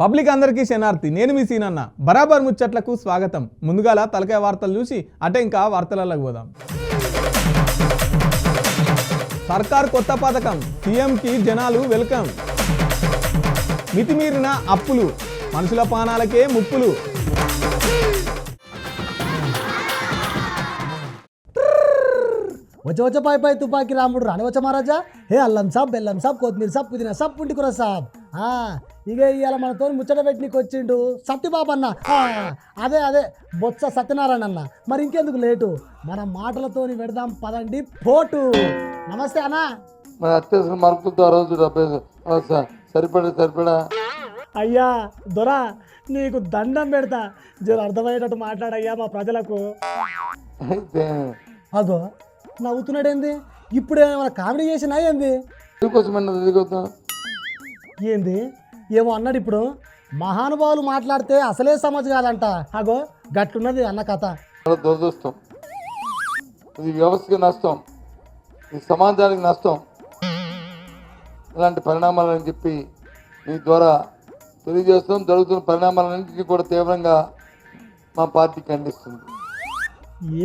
Public అందరికీ శనార్థి నేను మీ సీనన్న. బరాబర్ ముచ్చట్లకు స్వాగతం. ముందుగాల తలకాయ వార్తలు చూసి అటే ఇంకా వార్తలకు పోదాం. సర్కార్ కొత్త పథకం సీఎంకి జనాలు వెల్కమ్. మితిమీరిన అప్పులు మనుషుల పానాలకే ముప్పులు. వచ్చ వచ్చ పై పై తుపాకి రాముడు రాని వచ్చ మహారాజా. హే అల్లం సాబ్ బెల్లం సాబ్ కొత్తిమీర సాబ్ పుదీనా సాబ్ పుంటికూర సాబ్. ఇక ఇవాళ మనతో ముచ్చట పెట్టినకి వచ్చిండు. సత్యబాబు అన్న. అదే అదే. బొత్స సత్యనారాయణ అన్న. మరి ఇంకెందుకు లేటు? మన మాటలతోని పెడదాం పదండి. పోటు. నమస్తే అన్న. మరి అత్యవసర మార్పులతో ఆ రోజు డెబ్బై ఆ స- సరిపడా సరిపడా? అయ్యా దొరా నీకు దండం పెడతా. జర అర్థమయ్యేటట్టు మాట్లాడయ్యా మా ప్రజలకు. అయితే. అగో నవ్వుతున్నాడేంది? ఇప్పుడు ఏమైనా కామెడీ చేసినా ఏంది? ఏంది? ఏమో అన్నాడు ఇప్పుడు. మహానుభావులు మాట్లాడితే అసలే సమజ్ కాదంట. అగో గట్లున్నది అన్న కథ. దురదృష్టం. ఇది వ్యవస్థకి నష్టం. ఇది సమాజానికి నష్టం. ఇలాంటి పరిణామాలని చెప్పి మీ ద్వారా తెలియజేస్తాం జరుగుతున్న పరిణామాలన్నింటినీ కూడా తీవ్రంగా మా పార్టీ ఖండిస్తుంది.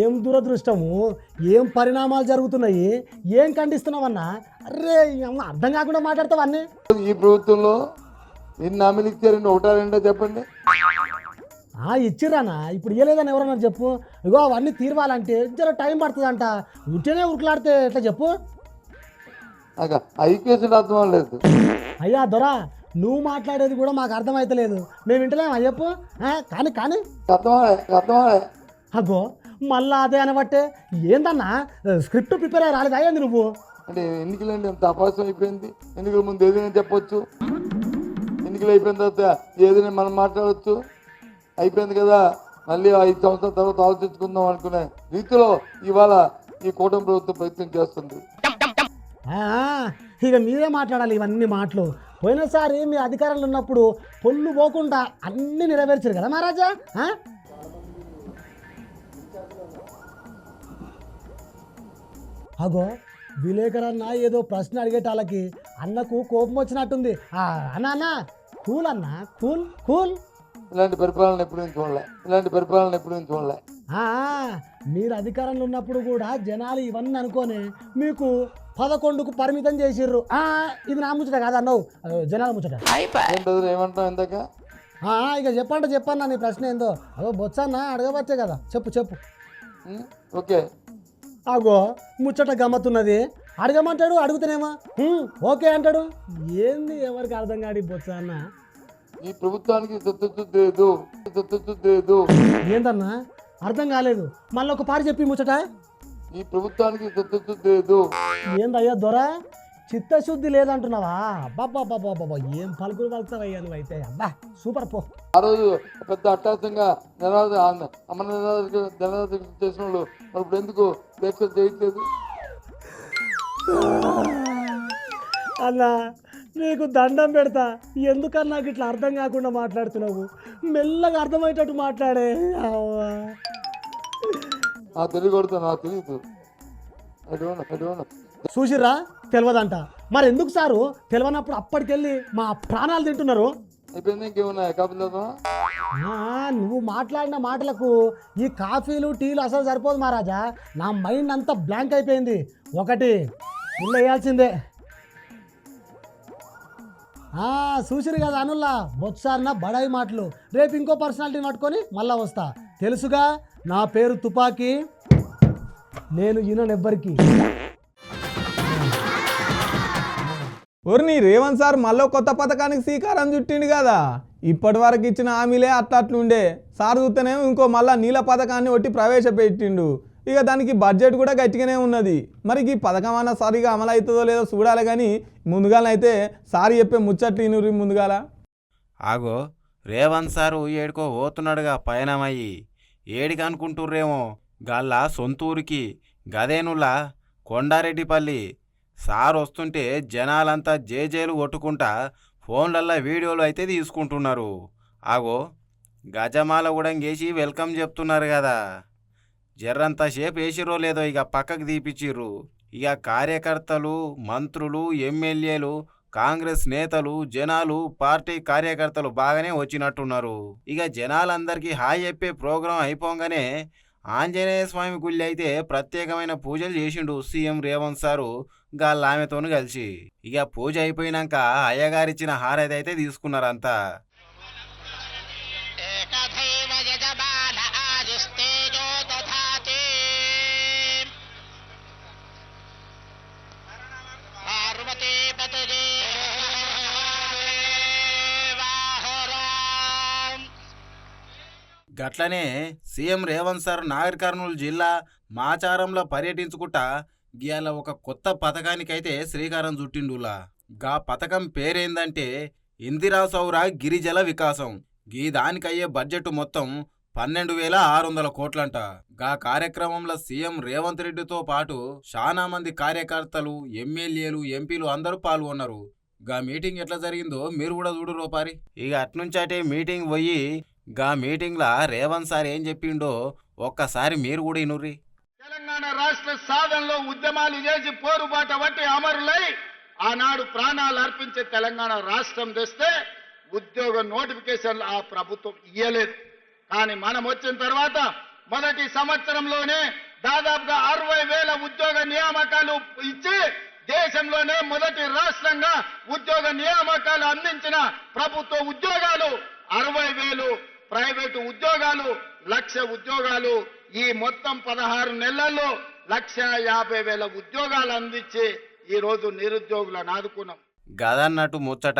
ఏం దురదృష్టము? ఏం పరిణామాలు జరుగుతున్నాయి? ఏం ఖండిస్తున్నావన్నా? అరే అర్థం కాకుండా మాట్లాడతావు అన్నీ? ఈ ప్రభుత్వంలో ఎన్ని హామీలు ఇచ్చారండి ఒకటా రెండో చెప్పండి. ఆ ఇచ్చిరానా ఇప్పుడు ఇవ్వలేదని ఎవరన్నా చెప్పు. ఇగో అవన్నీ తీరవాలంటే జర టైం పడుతుందంట. ఉంటేనే ఉరుకులాడితే ఎట్లా చెప్పు? అర్థం లేదు. అయ్యా దొరా నువ్వు మాట్లాడేది కూడా మాకు అర్థమైతలేదు. మేము వింటలేమా? ఆ, కానీ కానీ. అగో మళ్ళా అదే అనబట్టే. ఏందన్నా? స్క్రిప్ట్ ప్రిపేర్ అయ్యి రాలేదు? అయ్యింది నువ్వు? అంటే ఎన్నికలండి ఎంత అపాసం అయిపోయింది? ఎన్నికల ముందు ఏదైనా చెప్పొచ్చు? ఎన్నికలు అయిపోయిన తర్వాత ఏదైనా మనం మాట్లాడవచ్చు అయిపోయింది కదా. మళ్ళీ ఐదు సంవత్సరాల తర్వాత ఆలోచించుకుందాం అనుకునే రీతిలో ఇవాళ ఈ కూటమి ప్రభుత్వం ప్రయత్నం చేస్తుంది. ఆ, ఇక మీరే మాట్లాడాలి ఇవన్నీ మాటలు. పోయినసారి మీ అధికారంలో ఉన్నప్పుడు పొల్లు పోకుండా అన్నీ నెరవేర్చారు కదా మహారాజా? అగో విలేకరన్న ఏదో ప్రశ్న అడిగేటాళ్ళకి అన్నకు కోపం వచ్చినట్టుంది. ఆ, అన్న అన్న. కూల్ అన్న కూల్ కూల్. ఇలాంటి పరిపాలన ఎప్పుడు చూడలే. ఇలాంటి పరిపాలన ఎప్పుడు చూడలే. ఆ, మీరు అధికారంలో ఉన్నప్పుడు కూడా జనాలు ఇవన్నీ అనుకొని మీకు పదకొండుకు పరిమితం చేసిర్రు. ఆ, ఇది నా ముచ్చట కాదు అన్నావు. జనాల ముచ్చట. ఏం బ్రదర్ ఏమంటాం ఇందాక? ఇక చెప్పండి చెప్పన్నా నీ ప్రశ్న ఏందో. అదో బొత్సన్న అడగబట్టే కదా. చెప్పు చెప్పు? ఓకే. అగో ముచ్చట గమ్మత్తున్నది అడగమంటాడు అడుగుతానేమో "హ్మ్, ఓకే అంటాడు ఏంది ఎవరికి అర్థం కాడి బొత్స అన్న ఈ ప్రభుత్వానికి లేదు ఏందన్నా అర్థం కాలేదు మళ్ళీ ఒక పారి చెప్పి ముచ్చట ఈ ప్రభుత్వానికి లేదు ఏందయ్యా దొర చిత్తశుద్ధి లేదంటున్నావా అబ్బా బాబా ఏం పలుకులు పలుకుతావయ్యా నువ్వైతే అబ్బా సూపర్ పో ఆ రోజు పెద్ద అట్టాసంగా జనాలు అమర జనాలు చేసిన వాళ్ళు మరి ఇప్పుడు ఎందుకు చేయట్లేదు అన్నా నీకు దండం పెడతా. ఎందుకన్నా నాకు ఇట్లా అర్థం కాకుండా మాట్లాడుతున్నావు? మెల్లగా అర్థమయ్యేటట్టు మాట్లాడే. ఆ తెలుగు కొడుతా నాకు తెలియదు చూసిర్రా తెలియదంట మరి ఎందుకు సారు? తెలియనప్పుడు అప్పటికెళ్ళి మా ప్రాణాలు తింటున్నారు. ఆ, నువ్వు మాట్లాడిన మాటలకు ఈ కాఫీలు టీలు అసలు సరిపోదు మహారాజా. నా మైండ్ అంతా బ్లాంక్ అయిపోయింది. ఒకటి ఇల్లు వేయాల్సిందే. చూసిరు కదా అనుల్లా బొత్సారిన బడాయి మాటలు. రేపు ఇంకో పర్సనాలిటీని పట్టుకొని మళ్ళా వస్తా. తెలుసుగా నా పేరు తుపాకీ నేను ఈయనెవ్వరికి ఒరిని రేవంత్ సార్ మళ్ళీ కొత్త పథకానికి శ్రీకారం చుట్టిండు కదా. ఇప్పటి వరకు ఇచ్చిన హామీలే అట్లా అట్లుండే సార్ చూస్తేనేమో ఇంకో మళ్ళా నీళ్ళ పథకాన్ని ఒట్టి ప్రవేశపెట్టిండు. ఇక దానికి బడ్జెట్ కూడా గట్టిగానే ఉన్నది. మరి ఈ పథకం అన్న సరిగా అమలు అవుతుందో లేదో చూడాలి కానీ ముందుగాలైతే సార్ చెప్పే ముచ్చట్లు ఇనురి ముందుగాల. ఆగో రేవంత్ సారు ఏడుకో పోతున్నాడుగా పయనమయ్యి. ఏడికి అనుకుంటుర్రేమో. గల్లా సొంతూరికి గదేనులా కొండారెడ్డిపల్లి సార్ వస్తుంటే జనాలంతా జేజేలు కొట్టుకుంటా ఫోన్లల్లో వీడియోలు అయితే తీసుకుంటున్నారు. ఆగో గజమాల కూడా వెల్కమ్ చెప్తున్నారు కదా. జర్రంత సేపు వేసిరో లేదో ఇక పక్కకు తీపిచ్చిర్రు. ఇక కార్యకర్తలు మంత్రులు ఎమ్మెల్యేలు కాంగ్రెస్ నేతలు జనాలు పార్టీ కార్యకర్తలు బాగానే వచ్చినట్టున్నారు. ఇక జనాలందరికీ హాయ్ చెప్పే ప్రోగ్రాం అయిపోగానే ఆంజనేయ స్వామి గుళ్ళి అయితే ప్రత్యేకమైన పూజలు చేసిండు సీఎం రేవంత్ సారు. గాల్ ఆమెతోను కలిసి. ఇక పూజ అయిపోయినాక అయ్యగారిచ్చిన హారతి తీసుకున్నారంతా. గట్లనే సీఎం రేవంత్ సార్ నాగర్ కర్నూలు జిల్లా మాచారంలో పర్యటించుకుంటా గీయాల ఒక కొత్త పథకానికైతే శ్రీకారం చుట్టిండులా. గా పథకం పేరేందంటే ఇందిరా సౌర గిరిజల వికాసం. గీ దానికయ్యే బడ్జెట్ మొత్తం పన్నెండు వేల ఆరు వందల కోట్లంట. గా కార్యక్రమంలో సీఎం రేవంత్ రెడ్డితో పాటు చాలా మంది కార్యకర్తలు ఎమ్మెల్యేలు ఎంపీలు అందరూ పాల్గొన్నారు. గా మీటింగ్ ఎట్లా జరిగిందో మీరు కూడా చూడు రూపారి ఇక అట్నుంచాటే మీటింగ్ పోయి గా మీటింగ్లా రేవంత్ సార్ ఏం చెప్పిండో ఒక్కసారి మీరు కూడా ఇనుర్రి. తెలంగాణ రాష్ట్ర సాధనలో ఉద్యమాలు చేసి పోరుబాట బట్టి అమరులై ఆనాడు ప్రాణాలు అర్పించే తెలంగాణ రాష్ట్రం తెస్తే ఉద్యోగ నోటిఫికేషన్లు ఆ ప్రభుత్వం ఇయ్యలేదు. కానీ మనం వచ్చిన తర్వాత మొదటి సంవత్సరంలోనే దాదాపుగా అరవై వేల ఉద్యోగ నియామకాలు ఇచ్చి దేశంలోనే మొదటి రాష్ట్రంగా ఉద్యోగ నియామకాలు అందించిన ప్రభుత్వ ఉద్యోగాలు అరవై వేలు ప్రైవేటు ఉద్యోగాలు లక్ష ఉద్యోగాలు ఈ మొత్తం పదహారు నెలల్లో లక్ష యాభై వేల ఉద్యోగాలు అందించి ఈరోజు నిరుద్యోగులను ఆదుకున్నాం. గదన్నట్టు ముచ్చట.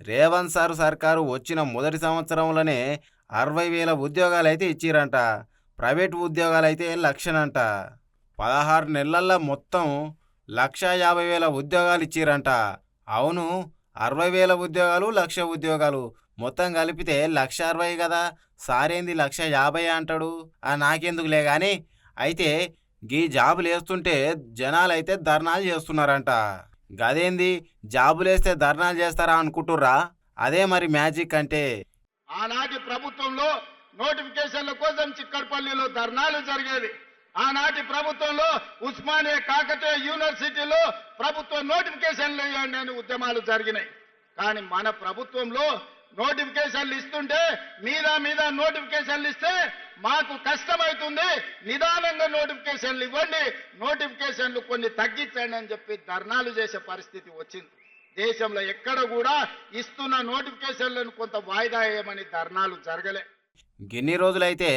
రేవంత్ సార్ సర్కారు వచ్చిన మొదటి సంవత్సరంలోనే అరవై వేల ఉద్యోగాలైతే ఇచ్చిరంట. ప్రైవేట్ ఉద్యోగాలైతే లక్షనంట. పదహారు నెలల్లో మొత్తం లక్ష యాభై వేల ఉద్యోగాలు ఇచ్చిరంట. అవును అరవై వేల ఉద్యోగాలు లక్ష ఉద్యోగాలు. మొత్తం కలిపితే లక్ష అరవై కదా. సారేంది లక్ష యాభై అంటాడు. ఆ నాకెందుకులే గాని అయితే గీ జాబులు వేస్తుంటే జనాలైతే ధర్నాలు చేస్తున్నారంట. గదేంది? జాబులేస్తే ధర్నాలు చేస్తారా అనుకుంటుర్రా? అదే మరి మ్యాజిక్ అంటే. ఆనాటి ప్రభుత్వంలో నోటిఫికేషన్ల కోసం చిక్కడపల్లిలో ధర్నాలు జరిగేది ఆనాటి ప్రభుత్వంలో ఉస్మానియా కాకతీయ యూనివర్సిటీలో ప్రభుత్వ నోటిఫికేషన్లు ఇవ్వండి అని ఉద్యమాలు జరిగినాయి. కానీ మన ప్రభుత్వంలో నోటిఫికేషన్లు ఇస్తుంటే మీద మీద నోటిఫికేషన్లు ఇస్తే మాకు కష్టమవుతుంది. నిదానంగా నోటిఫికేషన్లు ఇవ్వండి. నోటిఫికేషన్లు కొన్ని తగ్గించండి అని చెప్పి ధర్నాలు చేసే పరిస్థితి వచ్చింది. దేశంలో ఎక్కడ కూడా ఇస్తున్న నోటిఫికేషన్లను కొంత వాయిదా వేయమని ధర్నాలు జరగలే. గిన్ని రోజులైతే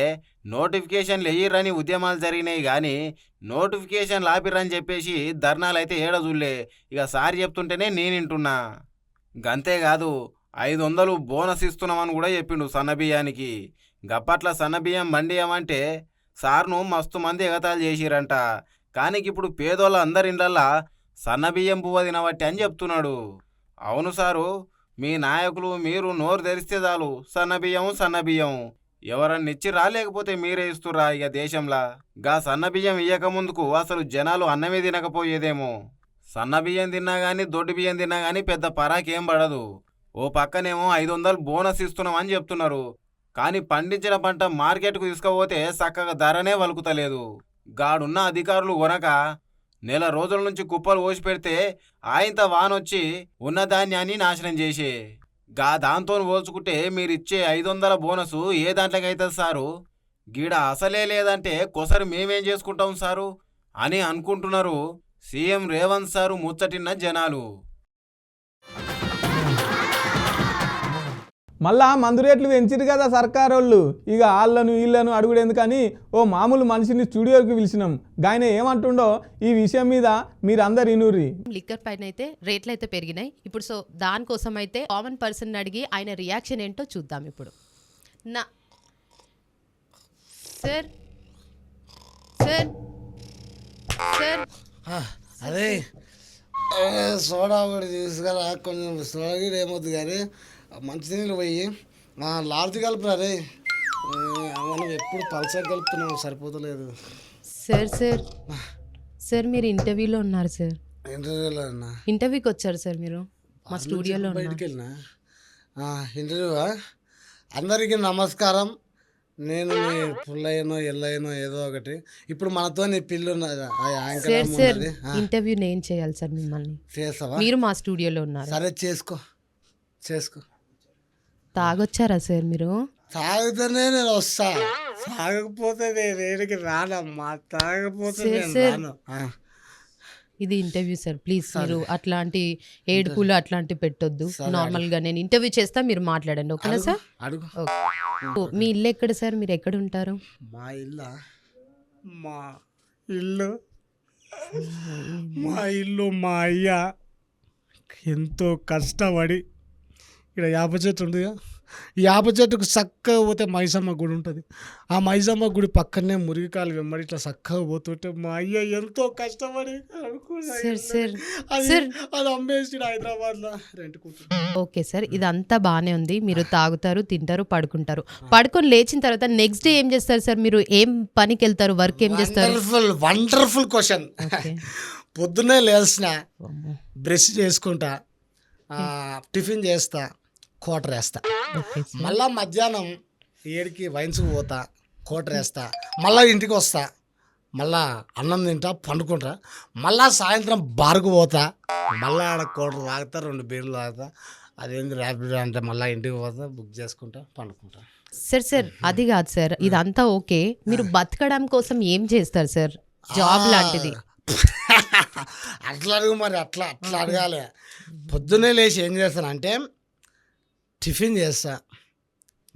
నోటిఫికేషన్లు వెయ్యిర్రని ఉద్యమాలు జరిగినాయి కానీ నోటిఫికేషన్లు ఆపిర్రని చెప్పేసి ధర్నాలు అయితే ఏడ చూడలే. ఇక సార్ చెప్తుంటేనే నేను వింటున్నా. గంతేకాదు ఐదు వందలు బోనస్ ఇస్తున్నామని కూడా చెప్పిండు సన్నబియ్యానికి గప్పట్ల సన్నబియ్యం మండియమంటే సార్ను మస్తు మంది ఎగతాళి చేసిరంట. కానీ ఇప్పుడు పేదోళ్ళ అందరి ఇండ్లల్లా సన్నబియ్యం పువ్వ తినబట్టి అని చెప్తున్నాడు. అవును సారు మీ నాయకులు మీరు నోరు తెరిస్తే చాలు సన్నబియ్యం సన్నబియ్యం ఎవరన్నా ఇచ్చి రాలేకపోతే మీరే ఇస్తురా ఇక దేశంలా? గా సన్నబియ్యం ఇయ్యకముందుకు అసలు జనాలు అన్నమే తినకపోయేదేమో. సన్నబియ్యం తిన్నా కానీ దొడ్డు బియ్యం తిన్నా కానీ పెద్ద పరాకేం పడదు. ఓ పక్కనేమో ఐదు వందలు బోనస్ ఇస్తున్నామని చెప్తున్నారు. కానీ పండించిన పంట మార్కెట్కు తీసుకపోతే చక్కగా ధరనే వలుకుతలేదు. గాడున్న అధికారులు కొనక నెల రోజుల నుంచి కుప్పలు పోసి పెడితే ఆయంత వానొచ్చి ఉన్న ధాన్యాన్ని నాశనం చేసే. గా దాంతో పోల్చుకుంటే మీరిచ్చే ఐదు వందల బోనసు ఏ దాంట్లోకైతుంది సారు? గీడ అసలే లేదంటే కొసరు మేమేం చేసుకుంటాం సారు? అని అనుకుంటున్నారు సీఎం రేవంత్ సారు ముచ్చటిన్న జనాలు. మళ్ళా మందు రేట్లు పెంచిరు కదా సర్కార్ వాళ్ళు ఇక వాళ్ళను వీళ్ళను అడుగుడు ఎందుకని ఓ మామూలు మనిషిని స్టూడియోకి పిలిచినాం. గాయన ఏమంటుండో ఈ విషయం మీద మీరందరు ఇనుర్రి. లిక్కర్ పైన అయితే రేట్లు అయితే పెరిగినాయి. ఇప్పుడు సో దానికోసం అయితే కామన్ పర్సన్ అడిగి ఆయన రియాక్షన్ ఏంటో చూద్దాం ఇప్పుడు. నా సార్ సార్ సార్. అదే సోడా ఒకటి తీసుకురా కొంచెం సోడా ఏమవుతుంది కానీ మంచినీళ్ళు పోయి ఆ, లార్జ్ కలుపురా రే. మనం ఎప్పుడు పల్సర్ కలుపుతున్నాం సరిపోతలేదు. Sir sir. సార్ మీరు ఇంటర్వ్యూలో ఉన్నారు సార్. ఇంటర్వ్యూలో అన్నా ఇంటర్వ్యూకి వచ్చారు సార్ మీరు. మా స్టూడియోలో బయటికి వెళ్ళినా ఇంటర్వ్యూవా? అందరికీ నమస్కారం. నేను పుల్లయ్యనో ఎల్లయ్యనో ఏదో ఒకటి. ఇప్పుడు మనతో నీ పిల్లు ఇంటర్వ్యూ నేను చేయాలి సార్ మిమ్మల్ని. చేస్తావా మీరు మా స్టూడియోలో ఉన్నారు. సరే చేసుకో. చేసుకో. తాగొచ్చారా సార్ మీరు? తాగితేనే నేను వస్తా. తాగకపోతే నేను ఏడికి రానమ్మా తాగకపోతే సార్, నేను సార్. రాను. ఆ, ఇది ఇంటర్వ్యూ సార్ ప్లీజ్ మీరు అట్లాంటి ఏడుపులు అట్లాంటి పెట్టొద్దు. నార్మల్గా నేను ఇంటర్వ్యూ చేస్తా మీరు మాట్లాడండి. ఓకేనా సార్? అడుగు. ఓ, మీ ఇల్లు ఎక్కడ సార్? మీరు ఎక్కడ ఉంటారు? మా ఇల్లు? మా ఇల్లు. మా ఇల్లు మా అయ్య. ఎంతో కష్టపడి ఇక్కడ యాప చెట్టు ఉందిగా. ఈ యాప చెట్టుకు చక్కగా పోతే మైసమ్మ గుడి ఉంటుంది. ఆ మైసమ్మ గుడి పక్కనే మురిగికాలు వెంబడి ఇట్లా చక్కగా పోతుంటే మా అయ్య ఎంతో కష్టపడి అది అమ్మేసి హైదరాబాద్లో రెంట్ కూర్చుంది ఓకే సార్ ఇదంతా బాగానే ఉంది. మీరు తాగుతారు తింటారు పడుకుంటారు. పడుకొని లేచిన తర్వాత నెక్స్ట్ డే ఏం చేస్తారు సార్ మీరు? ఏం పనికి వెళ్తారు వర్క్ ఏం చేస్తారు? Wonderful wonderful question. పొద్దున్నే లేచిన. బ్రష్ చేసుకుంటా టిఫిన్ చేస్తా కోటర్ వేస్తా. మళ్ళా మధ్యాహ్నం ఏడికి వైన్స్కి పోతా కోటర్ వేస్తా. మళ్ళా ఇంటికి వస్తా. మళ్ళా అన్నం తింటా పండుకుంటా. మళ్ళా సాయంత్రం బార్కు పోతా. మళ్ళా ఆడ కోటర్ తాగుతా రెండు బీర్లు తాగుతా. అదేంది ర్యాపిడ్ అంటే మళ్ళీ ఇంటికి పోతా బుక్ చేసుకుంటా పండుకుంటా. సార్ సార్ అది కాదు సార్. ఇదంతా ఓకే. మీరు బతకడం కోసం ఏం చేస్తారు సార్? జాబ్ లాంటిది. అట్లా అడుగు మరి అట్లా అట్లా అడగాలి. పొద్దున్నే లేచి ఏం చేస్తానంటే టిఫిన్ చేస్తా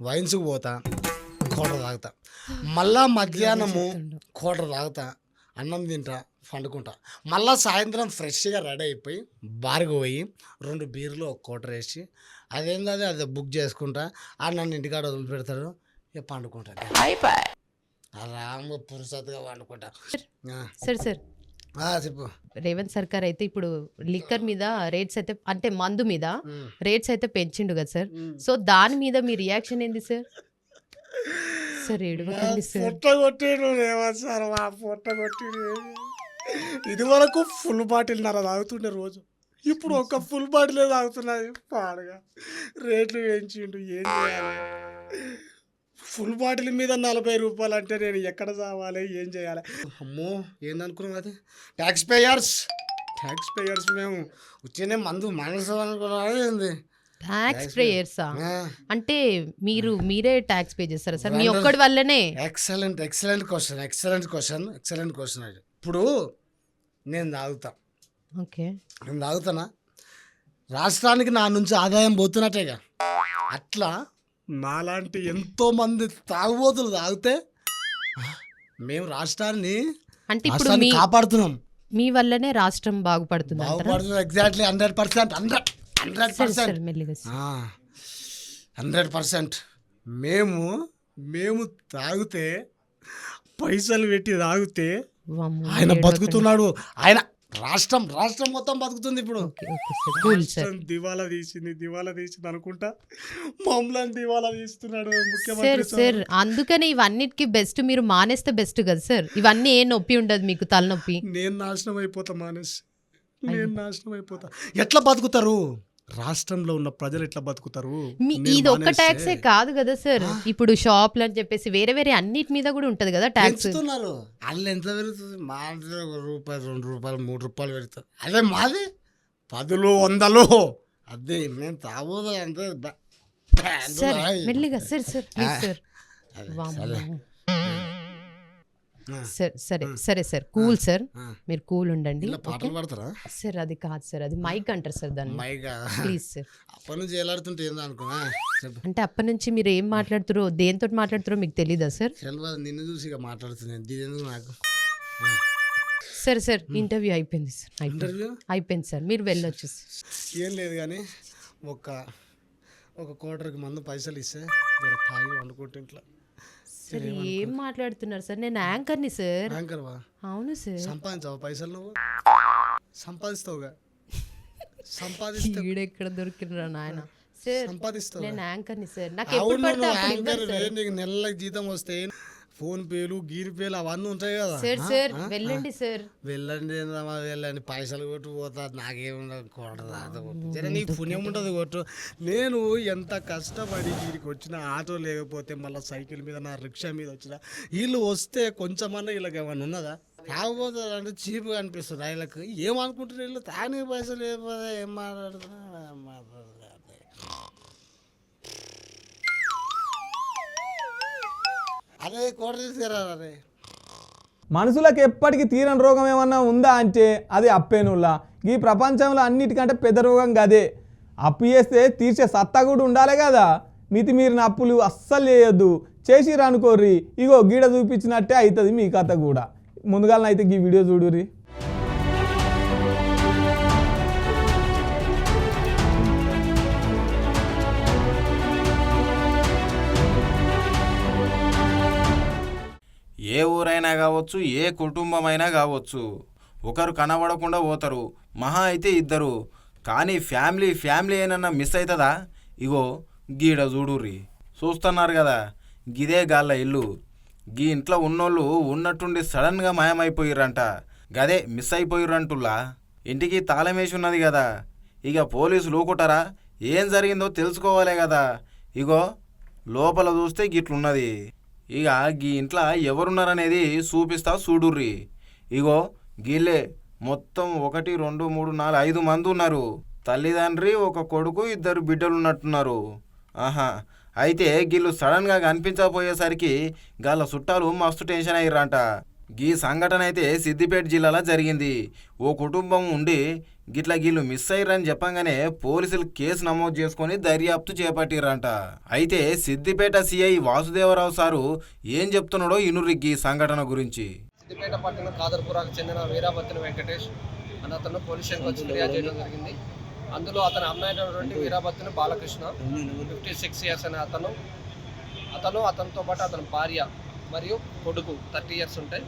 వైన్స్కి పోతా కోటర్ తాగుతా. మళ్ళా మధ్యాహ్నము కోటర్ తాగుతా అన్నం తింటా పండుకుంటా. మళ్ళా సాయంత్రం ఫ్రెష్గా రెడీ అయిపోయి బార్కి పోయి రెండు బీర్లు ఒక కోటర్ వేసి అదేంది అది అది బుక్ చేసుకుంటా ఆ నన్ను ఇంటికాడ వదిలిపెడతాడు ఇక పండుకుంటా. ఆరాంగా పురుసత్తుగా పండుకుంటా. Sir sir. చెప్పు. రేవంత్ సర్కార్ అయితే ఇప్పుడు లిక్కర్ మీద రేట్స్ అయితే అంటే మందు మీద. రేట్స్ అయితే పెంచిండు కదా సార్. సో దాని మీద మీ రియాక్షన్ ఏంది సార్? సార్ ఏడవకండి సార్. పొట్ట కొట్టిడు రేవంత్ సార్ మా పొట్ట కొట్టిడు. ఇది వరకు ఫుల్ బాటిల్ నర తాగుతుండే రోజు. ఇప్పుడు ఒక ఫుల్ బాటిలే తాగుతున్నది పాడగా. రేట్లు పెంచిండు ఏం చేయాలి? ఫుల్ బాటిల్ మీద నలభై రూపాయలు అంటే నేను ఎక్కడ చావాలి ఏం చేయాలి? అమ్మో ఏందనుకున్నాం అది? ట్యాక్స్ పేయర్స్ ట్యాక్స్ పేయర్స్ మేము వచ్చినే మందు మనసు అనుకున్నాం ఏంది? ట్యాక్స్ ప్రేయర్సా. అంటే మీరు మీరే ట్యాక్స్ పే చేస్తారా? సార్ మీ ఒక్కడి వల్లనే? Excellent excellent question excellent question excellent question అది. ఇప్పుడు నేను తాగుతా. ఓకే. నేను తాగుతానా? రాష్ట్రానికి నా నుంచి ఆదాయం పోతున్నట్టేగా. అట్లా నాలాంటి ఎంతో మంది తాగుబోతులు తాగితే మేము రాష్ట్రాన్ని అంటే ఇప్పుడు రాష్ట్రాన్ని మీ కాపాడుతున్నాం మీ వల్లనే రాష్ట్రం బాగుపడుతుంది అంటారా బాగుపడుతున్నాం exactly hundred percent hundred hundred సరే పర్సెంట్ సార్ మెల్లిగా సార్. హండ్రెడ్ పర్సెంట్ మేము మేము తాగితే పైసలు పెట్టి తాగితే వామ్మో, ఆయన ఏడవకండి. బతుకుతున్నాడు ఆయన రాష్ట్రం రాష్ట్రం మొత్తం బతుకుతుంది ఇప్పుడు. రాష్ట్రం దివాలా తీసింది దివాలా తీసింది అనుకుంటా. మమ్మల్ని దివాలా తీస్తున్నాడు ముఖ్యమంత్రి సార్. అందుకనే ఇవన్నిటికి బెస్ట్ మీరు మానేస్తే బెస్ట్ కదా సార్ ఇవన్నీ ఏ నొప్పి ఉండదు మీకు తలనొప్పి? నేను నాశనం అయిపోతా మానేసి. నేను నాశనం అయిపోతా. ఎట్లా బతుకుతారు? రాష్ట్రంలో ఉన్న ప్రజలు ఎట్లా బతుకుతారు? ఇది ఒక్క ట్యాక్సే కాదు కదా సార్. ఇప్పుడు షాప్లు అని చెప్పేసి వేరే వేరే అన్నిటి మీద కూడా ఉంటది కదా ట్యాక్స్ వాళ్ళు ఎంత పెరుగుతుంది? మా ఇంట్లో ఒక రూపాయి రెండు రూపాయలు మూడు రూపాయలు పెరుగుతుంది. అదే మాది. పదులు వందలు. అదే నేను తాగోదు అంటే బ- సార్ మెల్లిగా సార్ సార్ సార్. సరే. సార్ సరే సరే. Cool sir. మీరు కూల్ ఉండండి ఇలా పాటలు పాడతారా? సార్ అది కాదు సార్ అది మైక్ అంటారు సార్ దాన్ని. Please sir. అప్పటి నుంచి ఎలాడుతుంటే అనుకున్నా అంటే అప్పటి నుంచి మీరు ఏం మాట్లాడుతారో దేంతో మాట్లాడుతారో మీకు తెలీదా సార్? నిన్ను చూసి ఎందుకు నాకు? సరే సార్ ఇంటర్వ్యూ అయిపోయింది సార్. ఇంటర్వ్యూ? అయిపోయింది సార్ మీరు వెళ్ళొచ్చు సార్. ఏం లేదు కానీ ఒక ఒక కోటర్కి మందు పైసలు ఇస్తే తాగి వండుకుంటే ఇంట్లో. సార్ ఏం మాట్లాడుతున్నారు సార్? నేను యాంకర్ని సార్. యాంకర్వా? అవును సార్. సంపాదించావా పైసలు? నువ్వు సంపాదిస్తావుగా? సంపాదిస్తే ఈడెక్కడ దొరికినరా నాయన? సార్ సంపాదిస్తావు నేను యాంకర్ని సార్. నాకు ఎప్పుడు పడితే అప్పుడు యాంకర్ సార్. నీకు నెలలకు జీతం వస్తే ఫోన్ పేలు గీరి పేలు అవన్నీ ఉంటాయి కదా. సార్? సార్? వెళ్ళండి సార్. వెళ్ళండి వెళ్ళండి. పైసలు కొట్టు పోతా నాకేముండదు కొడదు జర నీకు పుణ్యం ఉంటుంది కొట్టు. నేను ఎంత కష్టపడి వీరికి వచ్చిన ఆటో లేకపోతే మళ్ళీ సైకిల్ మీద నా రిక్షా మీద వచ్చిన వీళ్ళు వస్తే కొంచెమన్నా వీళ్ళకి ఏమైనా ఉన్నదా? కాకపోతే అంటే చీప్గా అనిపిస్తుంది. వీళ్ళకి ఏమనుకుంటున్నారు వీళ్ళు? తానే పైసలు లేకపోతే ఏం మాట్లాడుతున్నా ఏం మాట్లాడుతున్నా అదే కోట మనుషులకు ఎప్పటికీ తీరని రోగం ఏమన్నా ఉందా అంటే అది అప్పేనుల్లా. ఈ ప్రపంచంలో అన్నిటికంటే పెద్ద రోగం గదే. అప్పు చేస్తే తీర్చే సత్తా కూడా ఉండాలి కదా. మితిమీరిన అప్పులు అస్సలు చేయొద్దు. చేసిరనుకోర్రి ఇగో గీడ చూపించినట్టే అవుతుంది మీ కథ కూడా. ముందుగాలనైతే ఈ వీడియో చూడుర్రి. ఏ ఊరైనా కావచ్చు ఏ కుటుంబమైనా కావచ్చు. ఒకరు కనబడకుండా పోతారు. మహా అయితే ఇద్దరు. కానీ ఫ్యామిలీ ఫ్యామిలీ ఏనన్నా మిస్ అవుతుందా ఇగో గీడ చూడుర్రి. చూస్తున్నారు కదా గిదే గాళ్ళ ఇల్లు. గీ ఇంట్లో ఉన్నోళ్ళు ఉన్నట్టుండి సడన్గా మాయమైపోయిర్రంట. గదే మిస్ అయిపోయిర్రంటుల్లా. ఇంటికి తాళమేసి ఉన్నది కదా. ఇక పోలీసులు ఊకుంటారా ఏం జరిగిందో తెలుసుకోవాలే కదా. ఇగో లోపల చూస్తే గిట్లున్నది. ఇక గీ ఇంట్లో ఎవరున్నారనేది చూపిస్తా చూడుర్రి ఇగో గీళ్ళే మొత్తం ఒకటి రెండు మూడు నాలుగు ఐదు మంది ఉన్నారు తల్లిదండ్రి ఒక కొడుకు ఇద్దరు బిడ్డలు ఉన్నట్టున్నారు ఆహా అయితే గీళ్ళు సడన్గా కనిపించకపోయేసరికి గాళ్ళ చుట్టాలు మస్తు టెన్షన్ అయ్యారంట గీ సంఘటన అయితే సిద్దిపేట జిల్లాలో జరిగింది. ఓ కుటుంబం ఉండి గిట్ల గీళ్ళు మిస్ అయ్యారని చెప్పంగానే పోలీసులు కేసు నమోదు చేసుకొని దర్యాప్తు చేపట్టిరంట అయితే సిద్దిపేట సిఐ వాసుదేవరావు సారు ఏం చెప్తున్నాడో ఇనుర్రి గీ సంఘటన గురించి. సిద్దిపేట పట్టణం కాదర్పురాకు చెందిన వీరాభద్ర వెంకటేష్ అన్న అతను పోలీస్ స్టేషన్కి వచ్చి ఫిర్యాదు చేయడం జరిగింది. అందులో అతని అమ్మాయినటువంటి Veerabhadra Balakrishna fifty six years అనే అతను. అతను అతనితో పాటు అతని భార్య మరియు కొడుకు థర్టీ ఇయర్స్ ఉంటాయి.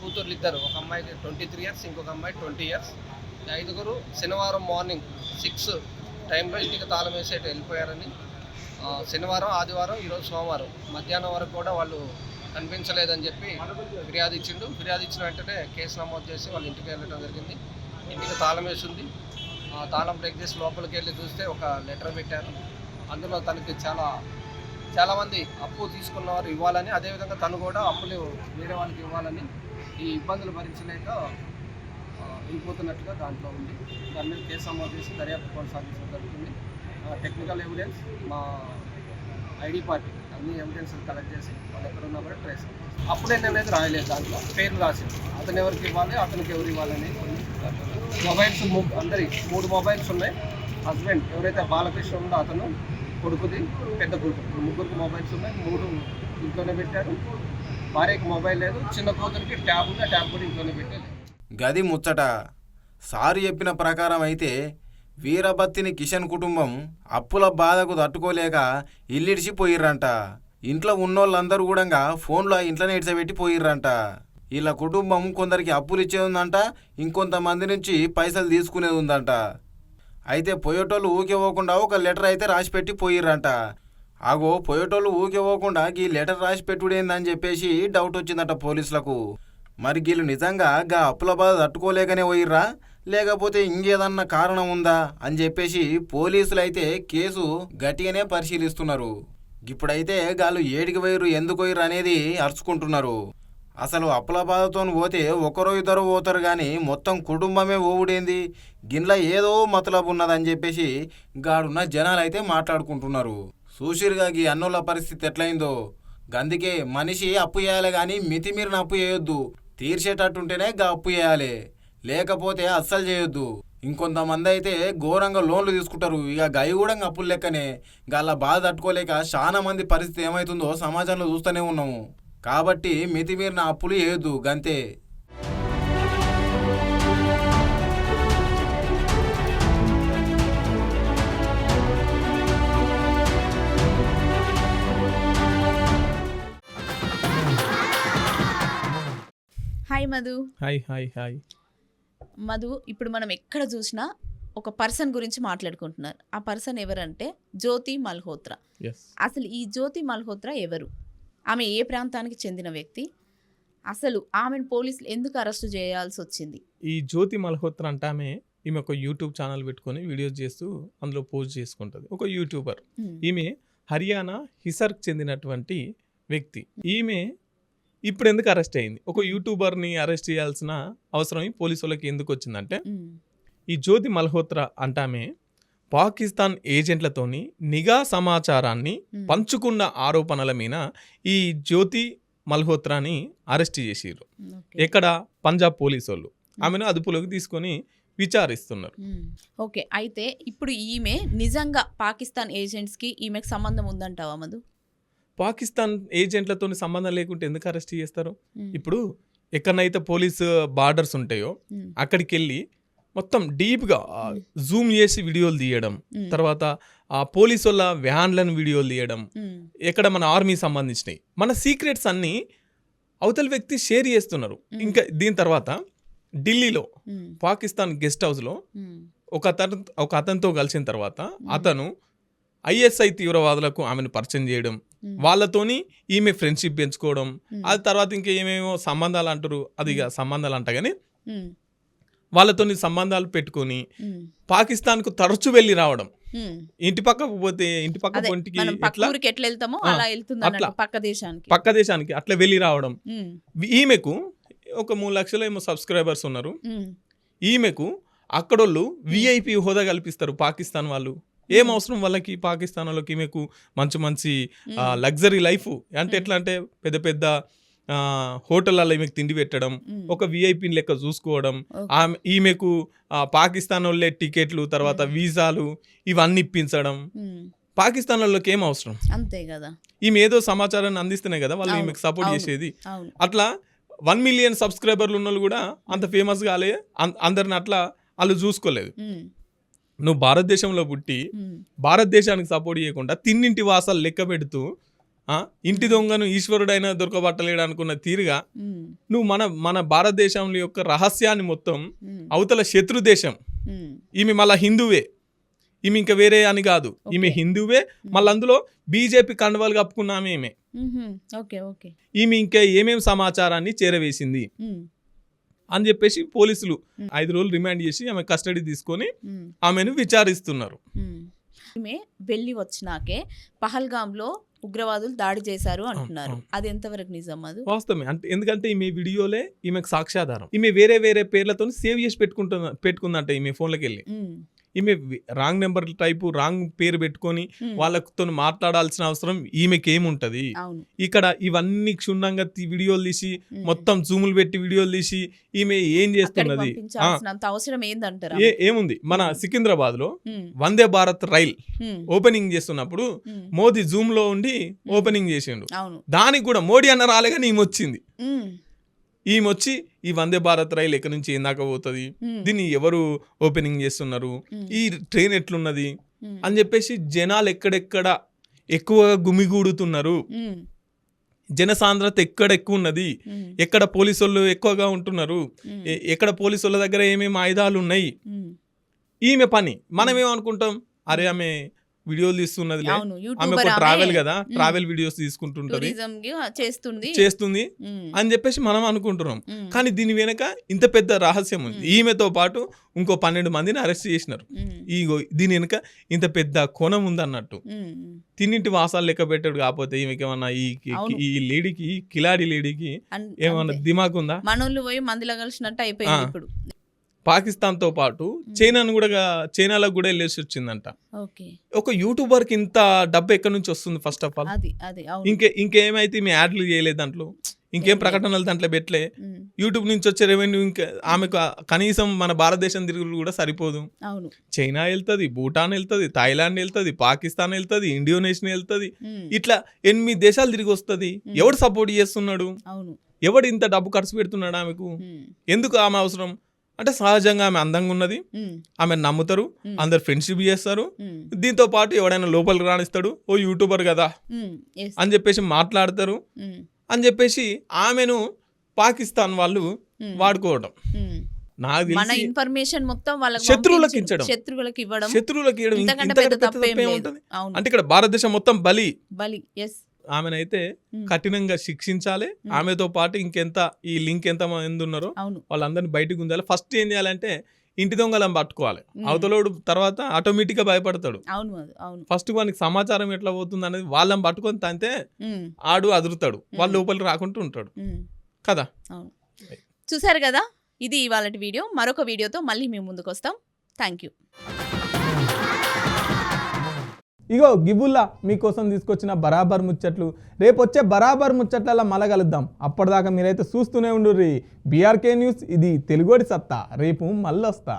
కూతుర్లు ఇద్దరు ఒక అమ్మాయికి ట్వంటీ త్రీ ఇయర్స్ ఇంకొక అమ్మాయి ట్వంటీ ఇయర్స్ ఐదుగురు శనివారం మార్నింగ్ సిక్స్ టైంలో ఇంటికి తాళం వేసేట వెళ్ళిపోయారని. శనివారం ఆదివారం ఈరోజు సోమవారం. మధ్యాహ్నం వరకు కూడా వాళ్ళు కనిపించలేదని చెప్పి ఫిర్యాదు ఇచ్చిండు. ఫిర్యాదు ఇచ్చిన వెంటనే కేసు నమోదు చేసి వాళ్ళ ఇంటికి వెళ్ళడం జరిగింది. ఇంటికి తాళం వేసింది. ఆ తాళం బ్రేక్ చేసి లోపలికి వెళ్ళి చూస్తే ఒక లెటర్ పెట్టారు. అందులో తనకి చాలా చాలామంది అప్పు తీసుకున్నవారు ఇవ్వాలని అదేవిధంగా తను కూడా అప్పులు వేరే వాళ్ళకి ఇవ్వాలని ఈ ఇబ్బందులు భరించలేక వెళ్ళిపోతున్నట్టుగా దాంట్లో ఉంది. దాని మీద కేసు నమోదు చేసి దర్యాప్తు కొనసాగించడం జరుగుతుంది. టెక్నికల్ ఎవిడెన్స్ మా ఐడి పార్టీ అన్ని ఎవిడెన్స్ కలెక్ట్ చేసి వాళ్ళు ఎక్కడ ఉన్నా కూడా ట్రేస్ నేను అనేది రాయలేదు దాంట్లో పేరు రాసింది. అతను ఎవరికి ఇవ్వాలి అతనికి ఎవరు ఇవ్వాలని కొన్ని మొబైల్స్ ము- అందరి మూడు మొబైల్స్ ఉన్నాయి. హస్బెండ్ ఎవరైతే బాలకృష్ణ ఉందో అతను కొడుకుది పెద్ద కూతురు. ముగ్గురికి మొబైల్స్ ఉన్నాయి. మూడు ఇంట్లోనే పెట్టారు. భార్యకి మొబైల్ లేదు చిన్న కూతురికి ట్యాబ్ ఉంది ఆ ట్యాబ్ కూడా ఇంట్లోనే పెట్టారు గది ముచ్చట. సారు చెప్పిన ప్రకారం అయితే వీరభత్తిని కిషన్ కుటుంబం అప్పుల బాధకు తట్టుకోలేక ఇల్లిడిచి పోయిర్రంట ఇంట్లో ఉన్నోళ్ళందరూ కూడా ఫోన్లో ఇంట్లోనే ఇడిచబెట్టి పోయిర్రంట. వీళ్ళ కుటుంబం కొందరికి అప్పులు ఇచ్చేది ఉందంట ఇంకొంతమంది నుంచి పైసలు తీసుకునేది ఉందంట అయితే పోయేటోళ్ళు ఊకే పోకుండా ఒక లెటర్ అయితే రాసిపెట్టి పోయిర్రంట. ఆగో పోయేటోళ్ళు ఊకే పోకుండా గీ లెటర్ రాసి పెట్టుడేందని చెప్పేసి డౌట్ వచ్చిందట పోలీసులకు. మరి వీళ్ళు నిజంగా గా అప్పుల బాధ తట్టుకోలేకనే పోయిర్రా? లేకపోతే ఇంకేదన్నా కారణం ఉందా? అని చెప్పేసి పోలీసులు అయితే కేసు గట్టిగానే పరిశీలిస్తున్నారు. ఇప్పుడైతే గాళ్ళు ఏడికి పోయిరు ఎందుకు పోయిరు అనేది అరుచుకుంటున్నారు. అసలు అప్పుల బాధతో పోతే ఒకరో ఇద్దరు పోతారు కానీ మొత్తం కుటుంబమే ఓవుడేంది? గిన్ల ఏదో మతలబు ఉన్నదని చెప్పేసి గాడున్న జనాలు అయితే మాట్లాడుకుంటున్నారు. చూసిరుగా గీ అన్నుల పరిస్థితి ఎట్లయిందో. గందుకే మనిషి అప్పు చేయాలి కానీ మితిమీరిన అప్పు చేయొద్దు. తీర్చేటట్టుంటేనే గా అప్పు చేయాలి. లేకపోతే అస్సలు చేయొద్దు. ఇంకొంతమంది అయితే ఘోరంగా లోన్లు తీసుకుంటారు. ఇక గై కూడా అప్పులు లెక్కనే. గాళ్ళ బాధ తట్టుకోలేక చాలా మంది పరిస్థితి ఏమవుతుందో సమాజంలో చూస్తూనే ఉన్నాము. కాబట్టి మితిమీరిన అప్పులు చేయొద్దు. గంతే. Hi Madhu hi hi hi Madhu ఇప్పుడు మనం ఎక్కడ చూసినా ఒక పర్సన్ గురించి మాట్లాడుకుంటున్నారు. ఆ పర్సన్ ఎవరంటే జ్యోతి మల్హోత్రా. అసలు ఈ జ్యోతి మల్హోత్రా ఎవరు? ఆమె ఏ ప్రాంతానికి చెందిన వ్యక్తి? అసలు ఆమెను పోలీసులు ఎందుకు అరెస్టు చేయాల్సి వచ్చింది? ఈ జ్యోతి మల్హోత్రా అంటే ఆమె ఈమె ఒక యూట్యూబ్ ఛానల్ పెట్టుకొని వీడియోస్ చేస్తూ అందులో పోస్ట్ చేసుకుంటుంది. ఒక యూట్యూబర్ ఉమ్, ఈమె హర్యానా హిసర్కి చెందినటువంటి వ్యక్తి. ఈమె ఇప్పుడు ఎందుకు అరెస్ట్ అయింది? ఒక యూట్యూబర్ని అరెస్ట్ చేయాల్సిన అవసరం పోలీసు వాళ్ళకి ఎందుకు వచ్చిందంటే ఈ జ్యోతి మల్హోత్రా అంటామే పాకిస్తాన్ ఏజెంట్లతోని నిఘా సమాచారాన్ని పంచుకున్న ఆరోపణల మీద ఈ జ్యోతి మల్హోత్రాని అరెస్ట్ చేసిర్రు. ఎక్కడ? పంజాబ్ పోలీసు వాళ్ళు ఆమెను అదుపులోకి తీసుకొని విచారిస్తున్నారు. ఓకే అయితే ఇప్పుడు ఈమె నిజంగా పాకిస్తాన్ ఏజెంట్స్కి ఈమెకు సంబంధం ఉందంటావా మధు? పాకిస్తాన్ ఏజెంట్లతో సంబంధం లేకుంటే ఎందుకు అరెస్ట్ చేస్తారు? ఉమ్, ఇప్పుడు ఎక్కడనైతే పోలీసు బార్డర్స్ ఉంటాయో ఉమ్, అక్కడికి వెళ్ళి మొత్తం డీప్గా జూమ్ చేసి వీడియోలు తీయడం తర్వాత ఆ పోలీసు వాళ్ళ వ్యాన్లను వీడియోలు తీయడం ఎక్కడ మన ఆర్మీ సంబంధించినవి మన సీక్రెట్స్ అన్నీ అవతల వ్యక్తి షేర్ చేస్తున్నారు. ఇంకా దీని తర్వాత ఢిల్లీలో పాకిస్తాన్ గెస్ట్ హౌస్లో ఒక అతను ఒక అతనితో కలిసిన తర్వాత అతను ఐఎస్ఐ తీవ్రవాదులకు ఆమెను పరిచయం చేయడం వాళ్ళతోని ఈమె ఫ్రెండ్షిప్ పెంచుకోవడం అది తర్వాత ఇంకా ఏమేమో సంబంధాలు అంటారు అది ఇక సంబంధాలు అంట కానీ వాళ్ళతోని సంబంధాలు పెట్టుకొని పాకిస్తాన్కు తరచు వెళ్ళి రావడం. ఇంటి పక్కకు పోతే ఇంటి పక్క ఎట్లా? వెళ్తామో అలా వెళ్తుంది అట్లా. పక్క దేశానికి. పక్క దేశానికి అట్లా వెళ్ళి రావడం. ఈమెకు ఒక మూడు లక్షల ఏమో సబ్స్క్రైబర్స్ ఉన్నారు. ఈమెకు అక్కడోళ్ళు విఐపి హోదా కల్పిస్తారు పాకిస్తాన్ వాళ్ళు. ఏం అవసరం వాళ్ళకి పాకిస్తాన్ వాళ్ళకి ఈమెకు మంచి మంచి లగ్జరీ లైఫ్? అంటే ఎట్లా అంటే పెద్ద పెద్ద ఆ, హోటళ్ళల్లో ఈమెకు తిండి పెట్టడం ఒక విఐపిని లెక్క చూసుకోవడం. ఆమె ఈమెకు పాకిస్తాన్ వాళ్ళే టికెట్లు తర్వాత. వీసాలు ఇవన్నీ ఇప్పించడం. పాకిస్తాన్ వాళ్ళకి ఏం అవసరం? అంతే కదా. ఈమె ఏదో సమాచారాన్ని అందిస్తేనే కదా వాళ్ళు ఈమెకు సపోర్ట్. చేసేది. అట్లా వన్ మిలియన్ సబ్స్క్రైబర్లు ఉన్న కూడా అంత ఫేమస్ కాలే అందరిని అట్లా వాళ్ళు చూసుకోలేదు. నువ్వు భారతదేశంలో పుట్టి భారతదేశానికి సపోర్ట్ చేయకుండా తిన్నింటి వాసాలు లెక్క పెడుతూ ఇంటి దొంగను ఈశ్వరుడైనా దొరకబట్టలేడు అనుకున్న తీరుగా నువ్వు మన మన భారతదేశం యొక్క రహస్యాన్ని మొత్తం అవతల శత్రు దేశం. ఈమె మళ్ళా హిందువే. ఈమె ఇంకా వేరే అని కాదు. ఈమె. హిందువే. మళ్ళీ అందులో బీజేపీ కండువాలు కప్పుకున్నామే ఈమె. ఉహుం, ఓకే ఓకే. ఈమె ఇంకా ఏమేం సమాచారాన్ని చేరవేసింది? అని చెప్పేసి పోలీసులు. ఐదు రోజులు రిమాండ్ చేసి ఆమె కస్టడీ తీసుకొని ఆమెను విచారిస్తున్నారు. ఈమె వెళ్ళి వచ్చినాకే పహల్గాంలో ఉగ్రవాదులు దాడి చేశారు అంటున్నారు. అది ఎంతవరకు నిజం అది? వాస్తవమే. అంటే ఎందుకంటే ఈమె వీడియోలే ఈమెకు సాక్ష్యాధారం. ఈమె వేరే వేరే పేర్లతో సేవ్ చేసి పెట్టుకుంటున్న పెట్టుకుందంట ఈమె ఫోన్లోకి వెళ్ళి ఈమె రాంగ్ నెంబర్ టైపు రాంగ్ పేరు పెట్టుకొని వాళ్ళతో మాట్లాడాల్సిన అవసరం ఈమెకి ఏముంటది ఇక్కడ ఇవన్నీ క్షుణ్ణంగా వీడియోలు తీసి. మొత్తం జూములు పెట్టి వీడియోలు తీసి ఈమె ఏం చేస్తున్నది? ఏముంది? మన సికింద్రాబాద్లో వందే భారత్ రైల్ ఓపెనింగ్ చేస్తున్నప్పుడు మోదీ జూమ్లో ఉండి ఓపెనింగ్ చేసిండు. దానికి కూడా మోడీ అన్న రాలే కానీ ఈమె వచ్చి ఈ వందే భారత్ రైలు ఎక్కడి నుంచి ఏందాక పోతుంది? దీన్ని ఎవరు ఓపెనింగ్ చేస్తున్నారు? ఈ ట్రైన్ ఎట్లున్నది? అని చెప్పేసి జనాలు ఎక్కడెక్కడ ఎక్కువగా గుమిగూడుతున్నారు? జనసాంద్రత ఎక్కడ ఎక్కువ ఉన్నది ఎక్కడ పోలీసు వాళ్ళు ఎక్కువగా ఉంటున్నారు? ఎక్కడ పోలీసు వాళ్ళ దగ్గర ఏమేమి ఆయుధాలు ఉన్నాయి. ఈమె పని. మనం ఏమనుకుంటాం అరే ఆమె వీడియోలు తీస్తున్నది ఆమె ఒక ట్రావెల్ కదా ట్రావెల్ వీడియోస్ తీసుకుంటుంటది. చేస్తుంది. చేస్తుంది అని చెప్పేసి మనం అనుకుంటున్నాం. కానీ దీని వెనక ఇంత పెద్ద రహస్యం ఉంది. ఈమెతో పాటు ఇంకో పన్నెండు మందిని అరెస్ట్ చేసినారు. ఉమ్, ఈ దీని వెనక ఇంత పెద్ద కోణం ఉంది అన్నట్టు. తిన్నింటి వాసాలు లెక్క పెట్టాడు కాకపోతే ఈమెకి ఏమన్నా ఈ ఈ- లేడీకి కిలాడి లేడీకి ఏమన్నా. దిమాగ్ ఉందా మనోళ్ళు పోయి మందిలో కలిసినట్టు అయిపోయింది. ఇప్పుడు. పాకిస్తాన్తో పాటు చైనాను కూడా చైనాలకు కూడా వెళ్ళేసి వచ్చిందంట. ఒక యూట్యూబర్కి ఇంత డబ్బు ఎక్కడి నుంచి వస్తుంది ఫస్ట్ ఆఫ్ ఆల్ ఇంకే ఇంకేమైతే మీ యాడ్లు చేయలేదు దాంట్లో? ఇంకేం ప్రకటనలు దాంట్లో పెట్టలే? యూట్యూబ్ నుంచి వచ్చే రెవెన్యూ ఇంకా ఆమెకు కనీసం మన భారతదేశం తిరుగులు కూడా సరిపోదు. చైనా వెళ్తుంది భూటాన్ వెళ్తుంది థాయిలాండ్ వెళ్తుంది పాకిస్తాన్ వెళ్తుంది ఇండోనేషియా వెళ్తుంది. ఇట్లా ఎనిమిది దేశాలు తిరిగి వస్తుంది. ఎవడు సపోర్ట్ చేస్తున్నాడు? ఎవడు ఇంత డబ్బు ఖర్చు పెడుతున్నాడు ఆమెకు? ఎందుకు ఆమె అవసరం? అంటే సహజంగా ఆమె అందంగా ఉన్నది. ఆమె నమ్ముతారు. అందరు ఫ్రెండ్షిప్ చేస్తారు. దీంతో పాటు ఎవడైనా లోపలికి రాణిస్తాడు ఓ యూట్యూబర్ కదా. అని చెప్పేసి మాట్లాడతారు. అని చెప్పేసి ఆమెను పాకిస్తాన్ వాళ్ళు వాడుకోవడం. నాకు మన ఇన్ఫర్మేషన్ మొత్తం వాళ్ళకి శత్రువులకు పంపించి- ఇచ్చడం. శత్రువులకు ఇవ్వడం. శత్రువులకి అంటే ఇక్కడ భారతదేశం మొత్తం బలి. బలి. ఎస్ ఆమెనైతే. కఠినంగా శిక్షించాలి. ఆమెతో పాటు ఇంకెంత ఈ లింక్ ఎంత మంది ఉన్నారో వాళ్ళందరినీ బయటకు ఉంచాలి. ఫస్ట్ ఏం చేయాలంటే ఇంటి దొంగలను పట్టుకోవాలి. అవతలోడు తర్వాత ఆటోమేటిక్గా భయపడతాడు. అవును మధు, అవును. ఫస్ట్ వానికి సమాచారం ఎట్లా పోతుంది అనేది వాళ్ళని పట్టుకొని తంతే ఆడు అదురుతాడు. వాళ్ళ. లోపలికి రాకుంటూ ఉంటాడు. కదా? చూసారు కదా? ఇది ఇవాళ వీడియో. మరొక వీడియోతో మళ్ళీ మేము ముందుకు వస్తాం థ్యాంక్ యూ ఇగో గిబుల్లా మీకోసం తీసుకొచ్చిన బరాబర్ ముచ్చట్లు. రేపు వచ్చే బరాబర్ ముచ్చట్లలో మలగలుద్దాం అప్పటిదాకా మీరైతే చూస్తూనే ఉండుర్రి. బీఆర్కే న్యూస్ ఇది తెలుగోడి సత్తా. రేపు మళ్ళొస్తా.